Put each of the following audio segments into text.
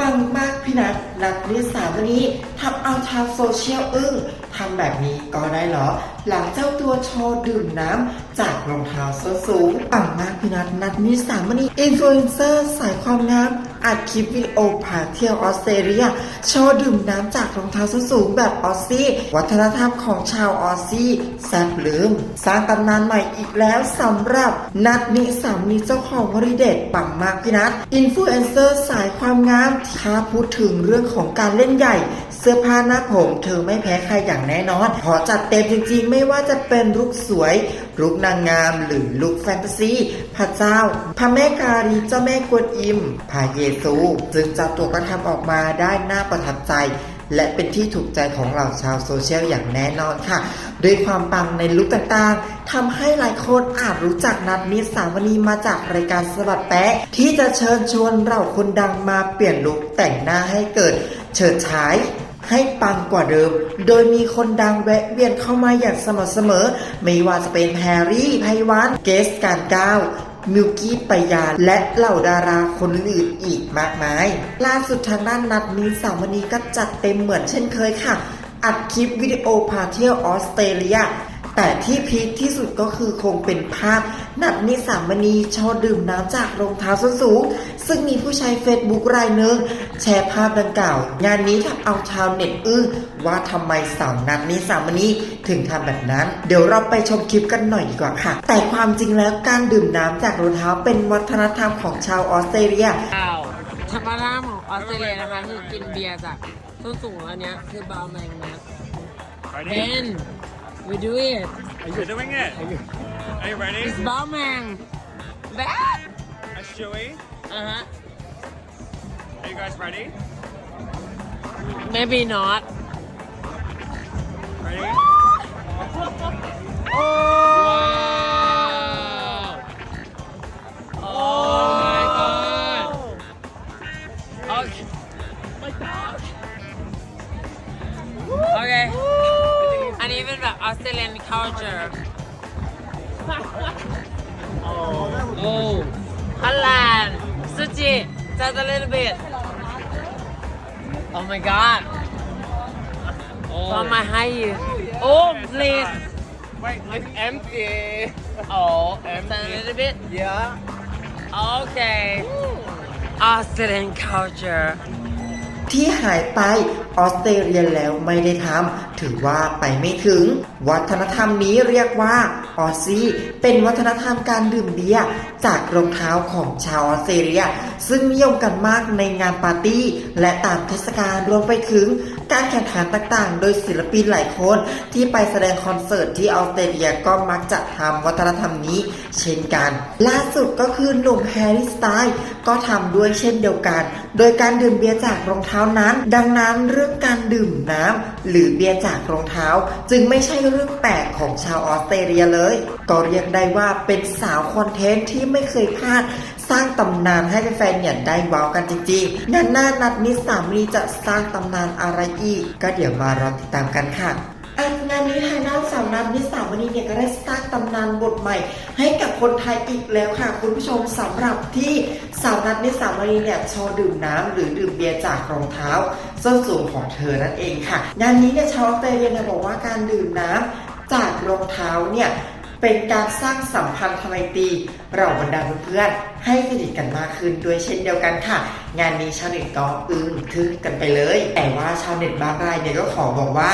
ปังมากพี่นัทนัดนิสามวันนี้ทำเอาชาวโซเชียลอึ้งทำแบบนี้ก็ได้เหรอ หลังเจ้าตัวโชว์ดื่มน้ำจากรองเท้าส้นสูงปังมากพี่นัทนัดนิสามวันนี้อินฟลูเอนเซอร์สายความงาม อัดคลิปวิดีโอพาเที่ยวออสเตรเลียโชว์ดื่มน้ำจากรองเท้าส้นสูงแบบออสซี่ วัฒนธรรมของชาวออสซี่แซ่บลืม สร้างตำนานใหม่อีกแล้วสำหรับนัดนิสามีเจ้าของวริเดตปังมากพี่นัทอินฟลูเอนเซอร์สายความงามถ้าพูดถึงเรื่องของการเล่นใหญ่ เสื้อผ้าหน้าผม เธอไม่แพ้ใครอย่างแน่นอนขอจัดเต็มจริงๆ ไม่ว่าจะเป็นลุกสวย ลุกนางงาม หรือลุกแฟนตาซี พระเจ้า พระแม่กาลีเจ้าแม่กวนอิม พระเยซู ซึ่งเจ้าตัวก็ทำออกมาได้น่าประทับใจและเป็นที่ถูกใจของเหล่าชาวโซเชียลอย่างแน่นอนค่ะ ด้วยความปังในลุคต่างๆทำให้หลายคนอาจรู้จักนัดนิสามณีมาจากรายการสบัดแปะที่จะเชิญชวนเหล่าคนดังมาเปลี่ยนลุคแต่งหน้าให้เกิดเฉิดฉาย ให้ปังกว่าเดิม โดยมีคนดังแวะเวียนเข้ามาอย่างสม่ำเสมอ ไม่ว่าจะเป็นแฮร์รี่ไพวัน เกสการก้าวมิวกี้ปยาและเหล่าดาราคนอื่นอีกมากมาย ล่าสุดทางด้านนัดนี้สาวนีก็จัดเต็มเหมือนเช่นเคยค่ะ อัดคลิปวิดีโอพาเที่ยวออสเตรเลีย แต่ที่พีคที่สุดก็คือคงเป็นภาพนัดนิสามณีโชอดื่มน้ำจากรองเท้าส้นสูง ซึ่งมีผู้ใช้เฟซบุ๊กรายหนึ่งแชร์ภาพดังกล่าว งานนี้ทำเอาชาวเน็ตอึ้งว่าทำไมสาวนัดนิสามณีถึงทำแบบนั้น เดี๋ยวเราไปชมคลิปกันหน่อยดีกว่าค่ะ แต่ความจริงแล้วการดื่มน้ำจากรองเท้าเป็นวัฒนธรรมของชาวออสเตรเลียอ้าวธรรมชาติของออสเตรเลียนะคะคือกินเบียร์จากต้นสูงอันเนี้ยคือบาวแมงนะ Ready? Ben We do it. We're doing it. Are you ready? It's bombing. That. That's Chewy. Uh huh. Are you guys ready? Maybe not. Ready? oh! Wow! Oh, oh my god! Oh. Okay. My dog. Australian culture. oh. oh. Suji, just a little bit. Oh my god. Oh. My height. Oh, please. Wait, it's empty. Oh, empty. Just a little bit? Yeah. Okay. Ooh. Australian culture. ที่หายไปออสเตรเลียแล้วไม่ได้ทำถือว่าไปไม่ถึง วัฒนธรรมนี้เรียกว่าออสซี่เป็นวัฒนธรรมการดื่มเบียร์จากรองเท้าของชาวออสเตรเลีย ซึ่งนิยมกันมากในงานปาร์ตี้ และตามเทศกาลรวมไปถึงการแข่งขันต่างๆ โดยศิลปินหลายคนที่ไปแสดงคอนเสิร์ตที่ออสเตรเลียก็มักจะทำวัฒนธรรมนี้ เช่นกัน ล่าสุดก็คือหนุ่มแฮร์รี่สไตล์ก็ทำด้วยเช่นเดียวกัน โดยการดื่มเบียร์จากรองเท้านั้น ดังนั้นเรื่องการดื่มน้ำหรือเบียร์จากรองเท้า จึงไม่ใช่เรื่องแปลกของชาวออสเตรเลียเลย ก็เรียกได้ว่าเป็นสาวคอนเทนต์ที่ไม่เคยพลาดสร้างตำนานให้แฟนๆเนี่ยได้ว้าวกันจริงๆงานหน้านัดนิสสามีจะสร้างตำนานอะไรอีก ก็เดี๋ยวมารอติดตามกันค่ะานนี้ทางด้านสาวนัดนิสาวนีเนี่ยก็ได้สร้างตำนานบทใหม่ ให้กับคนไทยอีกแล้วค่ะ คุณผู้ชมสำหรับที่สาวนัดนิสาวนีเนี่ยโชว์ดื่มน้ำหรือดื่มเบียร์จากรองเท้าส้นสูงของเธอนั่นเองค่ะงานนี้เนี่ยชาวออสเตรเลียเนี่ยบอกว่าการดื่มน้ำจากรองเท้าเนี่ยเป็นการสร้างสัมพันธ์ทไมตรีเราบรรดาเพื่อนๆให้สนิทกันมากขึ้นด้วยเช่นเดียวกันค่ะ งานนี้ชาวเน็ตก็อึ้งทึ่งกันไปเลย แต่ว่าชาวเน็ตบางรายเนี่ยก็ขอบอกว่า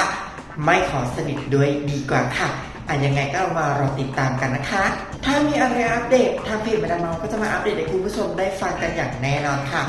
ไม่ขอสนิทด้วยดีกว่าค่ะอะยังไงก็มารอติดตามกันนะคะ ถ้ามีอะไรอัปเดตทางเพจมาดามเมาก็จะมาอัปเดตให้คุณผู้ชมได้ฟังกันอย่างแน่นอนค่ะ